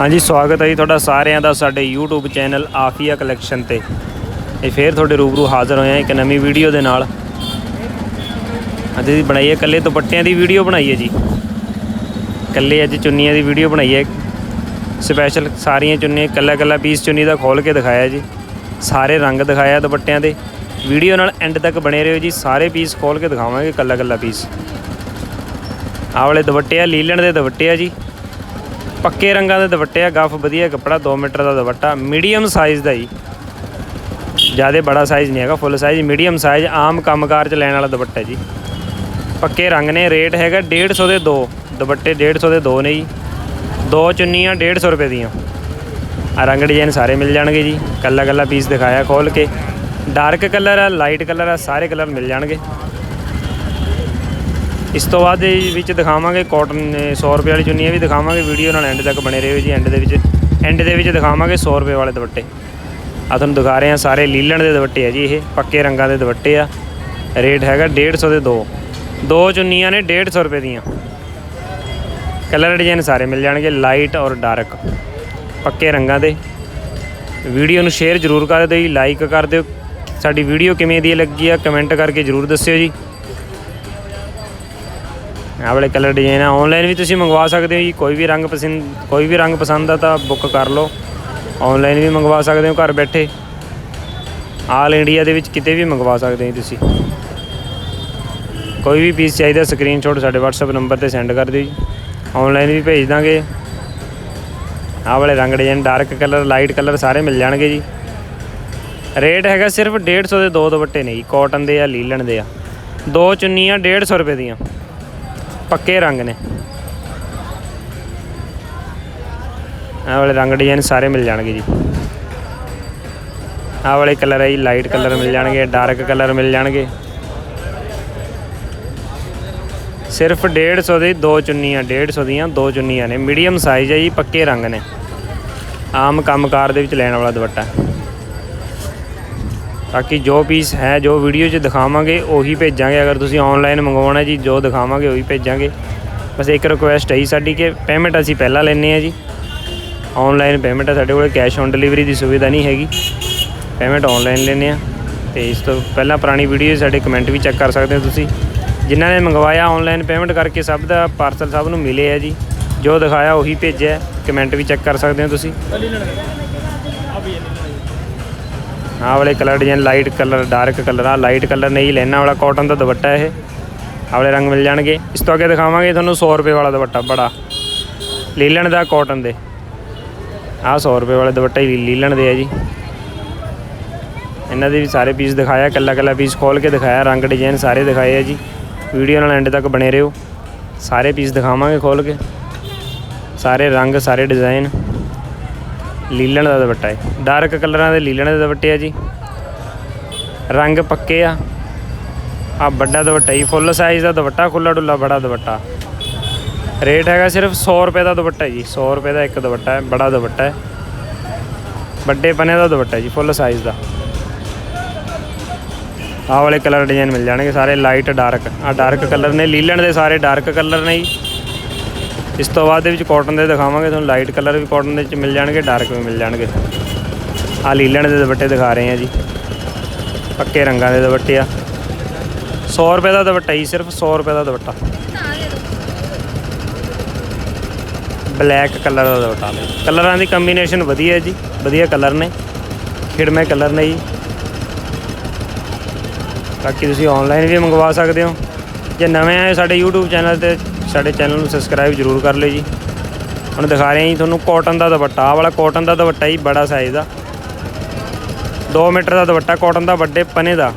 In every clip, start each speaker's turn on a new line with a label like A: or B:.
A: ਹਾਂਜੀ, ਸਵਾਗਤ ਹੈ ਜੀ ਤੁਹਾਡਾ ਸਾਰਿਆਂ ਦਾ ਸਾਡੇ YouTube ਚੈਨਲ ਆਫੀਆ ਕਲੈਕਸ਼ਨ ਤੇ। ਇਹ ਫੇਰ ਤੁਹਾਡੇ ਰੂਬਰੂ ਹਾਜ਼ਰ ਹੋਏ ਆ ਇੱਕ ਨਵੀਂ ਵੀਡੀਓ ਦੇ ਨਾਲ। ਅੱਜ ਅਸੀਂ ਬਣਾਈ ਹੈ ਕੱਲੇ ਦੁਪੱਟਿਆਂ ਦੀ ਵੀਡੀਓ ਬਣਾਈ ਹੈ ਜੀ। ਕੱਲੇ ਅੱਜ ਚੁੰਨੀਆਂ ਦੀ ਵੀਡੀਓ ਬਣਾਈ ਹੈ ਸਪੈਸ਼ਲ ਸਾਰੀਆਂ ਚੁੰਨੀਆਂ ਕੱਲਾ ਕੱਲਾ ਪੀਸ ਚੁੰਨੀ ਦਾ ਖੋਲ ਕੇ ਦਿਖਾਇਆ ਜੀ। ਸਾਰੇ ਰੰਗ ਦਿਖਾਇਆ ਦੁਪੱਟਿਆਂ ਦੇ। ਵੀਡੀਓ ਨਾਲ ਐਂਡ ਤੱਕ ਬਣੇ ਰਹੋ ਜੀ, ਸਾਰੇ ਪੀਸ ਖੋਲ ਕੇ ਦਿਖਾਵਾਂਗੇ ਕੱਲਾ ਕੱਲਾ ਪੀਸ। ਆਹ ਵਾਲੇ ਦੁਪੱਟੇ ਆ, ਲੀਲਣ ਦੇ ਦੁਪੱਟੇ ਆ ਜੀ। ਪੱਕੇ ਰੰਗਾਂ ਦੇ ਦੁਪੱਟੇ ਆ, ਗੱਫ ਵਧੀਆ ਕੱਪੜਾ 2 ਮੀਟਰ ਦਾ ਦੁਪੱਟਾ, ਮੀਡੀਅਮ ਸਾਈਜ਼ ਦਾ ਜੀ। ਜ਼ਿਆਦਾ ਬੜਾ ਸਾਈਜ਼ ਨਹੀਂ ਹੈਗਾ ਫੁੱਲ ਸਾਈਜ਼ ਮੀਡੀਅਮ ਸਾਈਜ਼ ਆਮ ਕੰਮਕਾਰ ਚ ਲੈਣ ਵਾਲਾ ਦੁਪੱਟਾ ਜੀ। ਪੱਕੇ ਰੰਗ ਨੇ ਰੇਟ ਹੈਗਾ 150 ਦੇ ਦੋ, ਦੁਪੱਟੇ 150 ਦੇ ਦੋ ਨੇ ਜੀ। ਦੋ ਚੁੰਨੀਆਂ 150 ਰੁਪਏ ਦੀਆਂ। ਆ ਰੰਗ ਡਿਜ਼ਾਈਨ ਸਾਰੇ ਮਿਲ ਜਾਣਗੇ ਜੀ, ਕੱਲਾ ਕੱਲਾ ਪੀਸ ਦਿਖਾਇਆ ਖੋਲ ਕੇ। ਡਾਰਕ ਕਲਰ ਆ ਲਾਈਟ ਕਲਰ ਆ, ਸਾਰੇ ਕਲਰ ਮਿਲ ਜਾਣਗੇ। ਇਸ ਤੋਂ ਬਾਅਦ ਦੇ ਵਿੱਚ ਦਿਖਾਵਾਂਗੇ ਕਾਟਨ 100 ਰੁਪਏ ਵਾਲੀ ਚੁੰਨੀਆਂ ਵੀ ਦਿਖਾਵਾਂਗੇ ਵੀਡੀਓ ਨਾਲ ਐਂਡ ਤੱਕ ਬਣੇ ਰਹੋ ਜੀ ਐਂਡ ਦੇ ਵਿੱਚ ਐਂਡ ਦੇ ਵਿੱਚ ਦਿਖਾਵਾਂਗੇ 100 ਰੁਪਏ ਵਾਲੇ ਦੁਪੱਟੇ। ਆ ਤੁਹਾਨੂੰ ਦਿਖਾ ਰਹੇ ਆ ਸਾਰੇ ਲੀਲਣ ਦੇ ਦੁਪੱਟੇ ਆ ਜੀ ਇਹ, ਪੱਕੇ ਰੰਗਾਂ ਦੇ ਦੁਪੱਟੇ ਆ। ਰੇਟ ਹੈਗਾ 150 ਦੇ ਦੋ। ਦੋ ਚੁੰਨੀਆਂ ਨੇ 150 ਰੁਪਏ ਦੀਆਂ। ਕਲਰ ਡਿਜ਼ਾਈਨ ਸਾਰੇ ਮਿਲ ਜਾਣਗੇ ਲਾਈਟ ਔਰ ਡਾਰਕ ਪੱਕੇ ਰੰਗਾਂ ਦੇ। ਵੀਡੀਓ ਨੂੰ ਸ਼ੇਅਰ ਜ਼ਰੂਰ ਕਰ ਦਿਓ ਜੀ ਲਾਈਕ ਕਰ ਦਿਓ। ਸਾਡੀ ਵੀਡੀਓ ਕਿਵੇਂ ਦੀ ਲੱਗੀ ਆ ਕਮੈਂਟ ਕਰਕੇ ਜ਼ਰੂਰ ਦੱਸਿਓ ਜੀ। ਆਹ ਵਾਲੇ ਕਲਰ ਡਿਜ਼ਾਈਨ ਆ। ਆਨਲਾਈਨ ਵੀ ਤੁਸੀਂ ਮੰਗਵਾ ਸਕਦੇ ਹੋ ਜੀ। ਕੋਈ ਵੀ ਰੰਗ ਪਸੰਦ, ਕੋਈ ਵੀ ਰੰਗ ਪਸੰਦ ਆ ਤਾਂ ਬੁੱਕ ਕਰ ਲਓ। ਆਨਲਾਈਨ ਵੀ ਮੰਗਵਾ ਸਕਦੇ ਹੋ ਘਰ ਬੈਠੇ। ਆਲ ਇੰਡੀਆ ਦੇ ਵਿੱਚ ਕਿਤੇ ਵੀ ਮੰਗਵਾ ਸਕਦੇ ਹੋ ਤੁਸੀਂ। ਕੋਈ ਵੀ ਪੀਸ ਚਾਹੀਦਾ ਸਕਰੀਨਸ਼ਾਟ ਸਾਡੇ WhatsApp ਨੰਬਰ ਤੇ ਸੈਂਡ ਕਰ ਦਿਓ ਜੀ। ਆਨਲਾਈਨ ਵੀ ਭੇਜ ਦਾਂਗੇ। ਆਹ ਵਾਲੇ ਰੰਗ design dark colour light colour ਸਾਰੇ ਮਿਲ ਜਾਣਗੇ ਜੀ। ਰੇਟ ਹੈਗਾ ਸਿਰਫ 150 ਦੇ ਦੋ ਦੁਪੱਟੇ ਨੇ ਜੀ। ਕਾਟਨ ਦੇ ਆ, ਲੀਲਣ ਦੇ ਆ। ਦੋ ਚੁੰਨੀਆਂ 150 ਰੁਪਏ ਦੀਆਂ। ਪੱਕੇ ਰੰਗ ਨੇ। ਆਹ ਵਾਲੇ ਰੰਗ ਡਿਜ਼ਾਈਨ ਸਾਰੇ ਮਿਲ ਜਾਣਗੇ ਜੀ। ਆਹ ਵਾਲੇ ਕਲਰ ਹੈ ਜੀ ਲਾਈਟ ਕਲਰ ਮਿਲ ਜਾਣਗੇ ਡਾਰਕ ਕਲਰ ਮਿਲ ਜਾਣਗੇ। ਸਿਰਫ 150 ਦੇ ਦੋ ਚੁੰਨੀਆਂ 150 ਦੀਆਂ ਦੋ ਚੁੰਨੀਆਂ ਨੇ। ਮੀਡੀਅਮ ਸਾਈਜ਼ ਹੈ ਜੀ, ਪੱਕੇ ਰੰਗ ਨੇ। ਆਮ ਕੰਮਕਾਰ ਦੇ ਵਿੱਚ ਲੈਣ ਵਾਲਾ ਦੁਪੱਟਾ। ਬਾਕੀ ਜੋ ਪੀਸ ਹੈ, ਜੋ ਵੀਡੀਓ 'ਚ ਦਿਖਾਵਾਂਗੇ, ਉਹੀ ਭੇਜਾਂਗੇ। ਅਗਰ ਤੁਸੀਂ ਆਨਲਾਈਨ ਮੰਗਵਾਉਣਾ ਜੀ, ਜੋ ਦਿਖਾਵਾਂਗੇ, ਉਹੀ ਭੇਜਾਂਗੇ। ਬਸ ਇੱਕ ਰਿਕੁਐਸਟ ਹੈ ਸਾਡੀ ਕਿ ਪੇਮੈਂਟ ਅਸੀਂ ਪਹਿਲਾਂ ਲੈਂਦੇ ਆ ਜੀ। ਆਨਲਾਈਨ ਪੇਮੈਂਟ ਹੈ ਸਾਡੇ ਕੋਲ ਕੈਸ਼ ਔਨ ਡਿਲੀਵਰੀ ਦੀ ਸੁਵਿਧਾ ਨਹੀਂ ਹੈਗੀ। ਪੇਮੈਂਟ ਆਨਲਾਈਨ ਲੈਂਦੇ ਆ ਤੇ ਇਸ ਤੋਂ ਪਹਿਲਾਂ ਪੁਰਾਣੀ ਵੀਡੀਓ ਸਾਡੇ ਕਮੈਂਟ ਵੀ ਚੈੱਕ ਕਰ ਸਕਦੇ ਹੋ ਤੁਸੀਂ। ਜਿਨ੍ਹਾਂ ਨੇ ਮੰਗਵਾਇਆ ਆਨਲਾਈਨ ਪੇਮੈਂਟ ਕਰਕੇ ਸਭ ਦਾ ਪਾਰਸਲ ਸਭ ਨੂੰ ਮਿਲੇ ਆ ਜੀ। ਜੋ ਦਿਖਾਇਆ, ਉਹੀ ਭੇਜਿਆ ਕਮੈਂਟ ਵੀ ਚੈੱਕ ਕਰ ਸਕਦੇ ਹੋ ਤੁਸੀਂ। ਆਹ ਵਾਲੇ colour design light colour dark colour ਆ ਲਾਈਟ ਕਲਰ ਨਹੀਂ ਲੈਣਾ ਵਾਲਾ ਕਾਟਨ ਦਾ ਦੁਪੱਟਾ ਇਹ। ਆਹ ਵਾਲੇ ਰੰਗ ਮਿਲ ਜਾਣਗੇ। ਇਸ ਤੋਂ ਅੱਗੇ ਦਿਖਾਵਾਂਗੇ ਤੁਹਾਨੂੰ 100 ਰੁਪਏ ਵਾਲਾ ਦੁਪੱਟਾ, ਬੜਾ। ਲੀਲਣ ਦਾ ਕਾਟਨ ਦੇ। ਆਹ 100 ਰੁਪਏ ਵਾਲੇ ਦੁਪੱਟੇ ਹੀ ਲੀਲਣ ਦੇ ਆ ਜੀ। ਇਹਨਾਂ ਦੇ ਵੀ ਸਾਰੇ ਪੀਸ ਦਿਖਾਇਆ ਕੱਲਾ ਕੱਲਾ ਪੀਸ ਖੋਲ ਕੇ ਦਿਖਾਇਆ, ਰੰਗ ਡਿਜ਼ਾਈਨ ਸਾਰੇ ਦਿਖਾਏ ਆ ਜੀ। ਵੀਡੀਓ ਨਾਲ ਐਂਡ ਤੱਕ ਬਣੇ ਰਹੋ। ਸਾਰੇ ਪੀਸ ਦਿਖਾਵਾਂਗੇ ਖੋਲ ਕੇ। ਸਾਰੇ ਰੰਗ, ਸਾਰੇ ਡਿਜ਼ਾਈਨ ਲੀਲਣ ਦਾ ਦੁਪੱਟਾ ਹੈ। ਡਾਰਕ ਕਲਰਾਂ ਦੇ ਲੀਲਣ ਦੇ ਦੁਪੱਟੇ ਆ ਜੀ। ਰੰਗ ਪੱਕੇ ਆ। ਆ ਵੱਡਾ ਦੁਪੱਟਾ ਹੀ ਫੁੱਲ ਸਾਈਜ਼ ਦਾ ਦੁਪੱਟਾ ਖੁੱਲਾ ਡੁੱਲਾ ਬੜਾ ਦੁਪੱਟਾ। ਰੇਟ ਹੈਗਾ ਸਿਰਫ 100 ਰੁਪਏ ਦਾ ਦੁਪੱਟਾ ਜੀ 100 ਰੁਪਏ ਦਾ ਇੱਕ ਦੁਪੱਟਾ ਹੈ, ਬੜਾ ਦੁਪੱਟਾ ਹੈ। ਵੱਡੇ ਪਨੇ ਦਾ ਦੁਪੱਟਾ ਜੀ ਫੁੱਲ ਸਾਈਜ਼ ਦਾ। ਆਹ ਵਾਲੇ ਕਲਰ ਡਿਜ਼ਾਈਨ ਮਿਲ ਜਾਣਗੇ ਸਾਰੇ ਲਾਈਟ ਡਾਰਕ ਆ ਡਾਰਕ ਕਲਰ ਨੇ, ਲੀਲਣ ਦੇ ਸਾਰੇ ਡਾਰਕ ਕਲਰ ਨੇ ਜੀ। ਇਸ ਤੋਂ ਬਾਅਦ ਦੇ ਵਿੱਚ ਕਾਟਨ ਦੇ ਦਿਖਾਵਾਂਗੇ, ਤੁਹਾਨੂੰ ਲਾਈਟ ਕਲਰ ਵੀ ਕਾਟਨ ਦੇ ਵਿੱਚ ਮਿਲ ਜਾਣਗੇ ਡਾਰਕ ਵੀ ਮਿਲ ਜਾਣਗੇ। ਆ ਲੀਲਣ ਦੇ ਦੁਪੱਟੇ ਦਿਖਾ ਰਹੇ ਆ ਜੀ। ਪੱਕੇ ਰੰਗਾਂ ਦੇ ਦੁਪੱਟੇ ਆ। 100 ਰੁਪਏ ਦਾ ਦੁਪੱਟਾ ਹੀ ਸਿਰਫ 100 ਰੁਪਏ ਦਾ ਦੁਪੱਟਾ। ਬਲੈਕ ਕਲਰ ਦਾ ਦੁਪੱਟਾ ਕਲਰਾਂ ਦੀ ਕੰਬੀਨੇਸ਼ਨ ਵਧੀਆ ਹੈ ਜੀ, ਵਧੀਆ ਕਲਰ ਨੇ। ਖਿੜਮੇ ਕਲਰ ਨੇ ਜੀ। ਬਾਕੀ ਤੁਸੀਂ ਆਨਲਾਈਨ ਵੀ ਮੰਗਵਾ ਸਕਦੇ ਹੋ। ਜੇ ਨਵੇਂ ਆਏ ਸਾਡੇ YouTube ਚੈਨਲ ਤੇ, ਸਾਡੇ ਚੈਨਲ ਨੂੰ ਸਬਸਕ੍ਰਾਈਬ ਜ਼ਰੂਰ ਕਰ ਲਿਓ ਜੀ। ਹੁਣ ਦਿਖਾ ਰਹੇ ਹਾਂ ਜੀ ਤੁਹਾਨੂੰ ਕਾਟਨ ਦਾ ਦੁਪੱਟਾ। ਆਹ ਵਾਲਾ ਕਾਟਨ ਦਾ ਦੁਪੱਟਾ ਹੀ ਬੜਾ ਸਾਈਜ਼ ਦਾ। 2 ਮੀਟਰ ਦਾ ਦੁਪੱਟਾ ਕਾਟਨ ਦਾ, ਵੱਡੇ ਪਨੇ ਦਾ।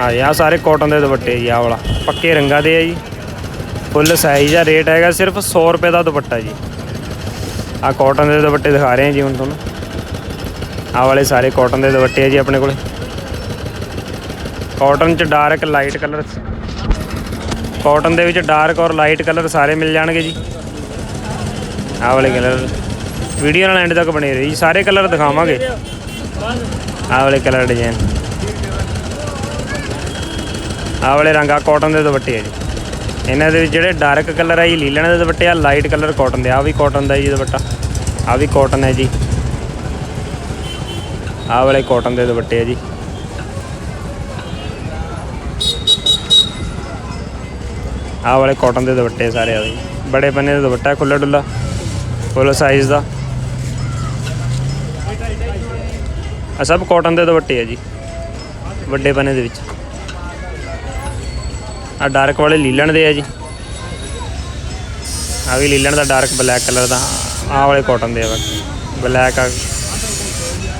A: ਆ ਯਾ ਸਾਰੇ ਕਾਟਨ ਦੇ ਦੁਪੱਟੇ ਜੀ, ਆਹ ਵਾਲਾ। ਪੱਕੇ ਰੰਗਾਂ ਦੇ ਆ ਜੀ। ਫੁੱਲ ਸਾਈਜ਼ ਆ ਰੇਟ ਹੈਗਾ ਸਿਰਫ 100 ਰੁਪਏ ਦਾ ਦੁਪੱਟਾ ਜੀ। ਆ ਕਾਟਨ ਦੇ ਦੁਪੱਟੇ ਦਿਖਾ ਰਹੇ ਹਾਂ ਜੀ ਹੁਣ ਤੁਹਾਨੂੰ। ਆਹ ਵਾਲੇ ਸਾਰੇ ਕਾਟਨ ਦੇ ਦੁਪੱਟੇ ਆ ਜੀ ਆਪਣੇ ਕੋਲੇ। ਕਾਟਨ ਚ ਡਾਰਕ ਲਾਈਟ ਕਲਰ ਕਾਟਨ ਦੇ ਵਿੱਚ ਡਾਰਕ ਔਰ ਲਾਈਟ ਕਲਰ ਸਾਰੇ ਮਿਲ ਜਾਣਗੇ ਜੀ। ਆਹ ਵਾਲੇ ਕਲਰ ਵੀਡੀਓ ਨਾਲ ਐਂਡ ਤੱਕ ਬਣੇ ਰਹੀ ਜੀ। ਸਾਰੇ ਕਲਰ ਦਿਖਾਵਾਂਗੇ। ਆਹ ਵਾਲੇ ਕਲਰ ਡਿਜ਼ਾਈਨ ਆਹ ਵਾਲੇ ਰੰਗ ਆ ਕਾਟਨ ਦੇ ਦੁਪੱਟੇ ਆ ਜੀ। ਇਹਨਾਂ ਦੇ ਵਿੱਚ ਜਿਹੜੇ ਡਾਰਕ ਕਲਰ ਆ ਜੀ, ਲੀਲਣ ਦੇ ਦੁਪੱਟੇ ਆ ਲਾਈਟ ਕਲਰ ਕਾਟਨ ਦੇ। ਆ ਵੀ ਕਾਟਨ ਦਾ ਜੀ ਦੁਪੱਟਾ। ਆ ਵੀ ਕਾਟਨ ਹੈ ਜੀ। ਆਹ ਵਾਲੇ ਕਾਟਨ ਦੇ ਦੁਪੱਟੇ ਆ ਜੀ। ਆਹ ਵਾਲੇ ਕਾਟਨ ਦੇ ਦੁਪੱਟੇ ਸਾਰੇ ਆ ਜੀ ਬੜੇ ਪੰਨੇ ਦਾ ਦੁਪੱਟਾ ਖੁੱਲਾ ਡੁੱਲਾ ਫੁੱਲ ਸਾਈਜ਼ ਦਾ। ਆ ਸਭ ਕਾਟਨ ਦੇ ਦੁਪੱਟੇ ਆ ਜੀ, ਵੱਡੇ ਪੰਨੇ ਦੇ ਵਿੱਚ। ਆ ਡਾਰਕ ਵਾਲੇ ਲੀਲਣ ਦੇ ਆ ਜੀ। ਆ ਵੀ ਲੀਲਣ ਦਾ ਡਾਰਕ ਬਲੈਕ ਕਲਰ ਦਾ। ਆਹ ਵਾਲੇ ਕਾਟਨ ਦੇ ਆ ਬਲੈਕ ਆ,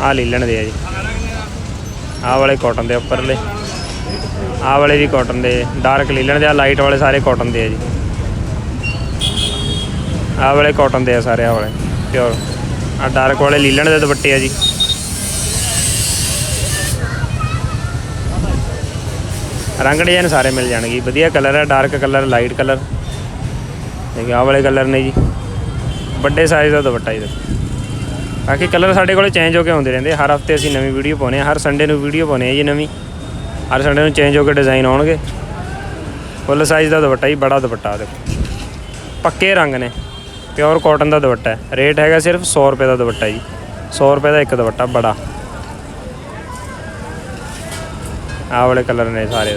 A: ਆਹ ਲੀਲਣ ਦੇ ਆ ਜੀ। ਆਹ ਵਾਲੇ ਕਾਟਨ ਦੇ ਉੱਪਰਲੇ। ਆਹ ਵਾਲੇ ਵੀ ਕਾਟਨ ਦੇ ਡਾਰਕ ਲੀਲਣ ਦੇ ਆ ਲਾਈਟ ਵਾਲੇ ਸਾਰੇ ਕਾਟਨ ਦੇ ਆ ਜੀ। ਆਹ ਵਾਲੇ ਕਾਟਨ ਦੇ ਆ ਸਾਰੇ, ਆਹ ਵਾਲੇ ਪਿਓਰ ਆ ਡਾਰਕ ਵਾਲੇ ਲੀਲਣ ਦੇ ਦੁਪੱਟੇ ਆ ਜੀ। ਰੰਗ ਡਿਜ਼ਾਈਨ ਸਾਰੇ ਮਿਲ ਜਾਣਗੇ ਵਧੀਆ ਕਲਰ ਹੈ ਡਾਰਕ ਕਲਰ ਲਾਈਟ ਕਲਰ ਦੇਖੋ ਆਹ ਵਾਲੇ ਕਲਰ ਨੇ ਜੀ। ਵੱਡੇ ਸਾਈਜ਼ ਦਾ ਦੁਪੱਟਾ ਜੀ ਬਾਕੀ ਕਲਰ ਸਾਡੇ ਕੋਲ ਚੇਂਜ ਹੋ ਕੇ ਆਉਂਦੇ ਰਹਿੰਦੇ ਹਰ ਹਫ਼ਤੇ ਅਸੀਂ ਨਵੀਂ ਵੀਡੀਓ ਪਾਉਂਦੇ ਹਾਂ, ਹਰ ਸੰਡੇ ਨੂੰ ਵੀਡੀਓ ਪਾਉਂਦੇ ਆ ਜੀ ਨਵੀਂ। ਹਰ ਸੰਡੇ ਨੂੰ ਚੇਂਜ ਹੋ ਕੇ ਡਿਜ਼ਾਈਨ ਆਉਣਗੇ। ਫੁੱਲ ਸਾਈਜ਼ ਦਾ ਦੁਪੱਟਾ ਜੀ, ਬੜਾ ਦੁਪੱਟਾ ਦੇਖੋ। ਪੱਕੇ ਰੰਗ ਨੇ ਪਿਓਰ ਕਾਟਨ ਦਾ ਦੁਪੱਟਾ ਹੈ। ਰੇਟ ਹੈਗਾ ਸਿਰਫ 100 ਰੁਪਏ ਦਾ ਦੁਪੱਟਾ ਜੀ। 100 ਰੁਪਏ ਦਾ ਇੱਕ ਦੁਪੱਟਾ, ਬੜਾ। ਆਹ ਵਾਲੇ ਕਲਰ ਨੇ ਸਾਰੇ।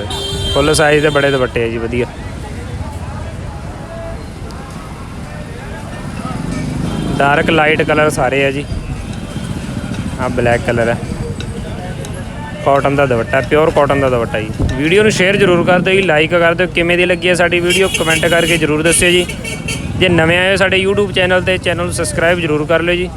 A: ਫੁੱਲ ਸਾਈਜ਼ ਦੇ ਬੜੇ ਦੁਪੱਟੇ ਆ ਜੀ, ਵਧੀਆ। ਡਾਰਕ ਲਾਈਟ ਕਲਰ ਸਾਰੇ ਆ ਜੀ। ਆ ਬਲੈਕ ਕਲਰ ਹੈ। ਕਾਟਨ ਦਾ ਦੁਪੱਟਾ ਪਿਓਰ ਕਾਟਨ ਦਾ ਦੁਪੱਟਾ ਜੀ। ਵੀਡੀਓ ਨੂੰ ਸ਼ੇਅਰ ਜ਼ਰੂਰ ਕਰ ਦਿਓ ਜੀ ਲਾਈਕ ਕਰ ਦਿਓ। ਕਿਵੇਂ ਦੀ ਲੱਗੀ ਹੈ ਸਾਡੀ ਵੀਡੀਓ ਕਮੈਂਟ ਕਰਕੇ ਜ਼ਰੂਰ ਦੱਸਿਓ ਜੀ। ਜੇ ਨਵੇਂ ਆਏ ਹੋ ਸਾਡੇ YouTube ਚੈਨਲ ਤੇ ਚੈਨਲ ਨੂੰ ਸਬਸਕ੍ਰਾਈਬ ਜ਼ਰੂਰ ਕਰ ਲਿਓ ਜੀ।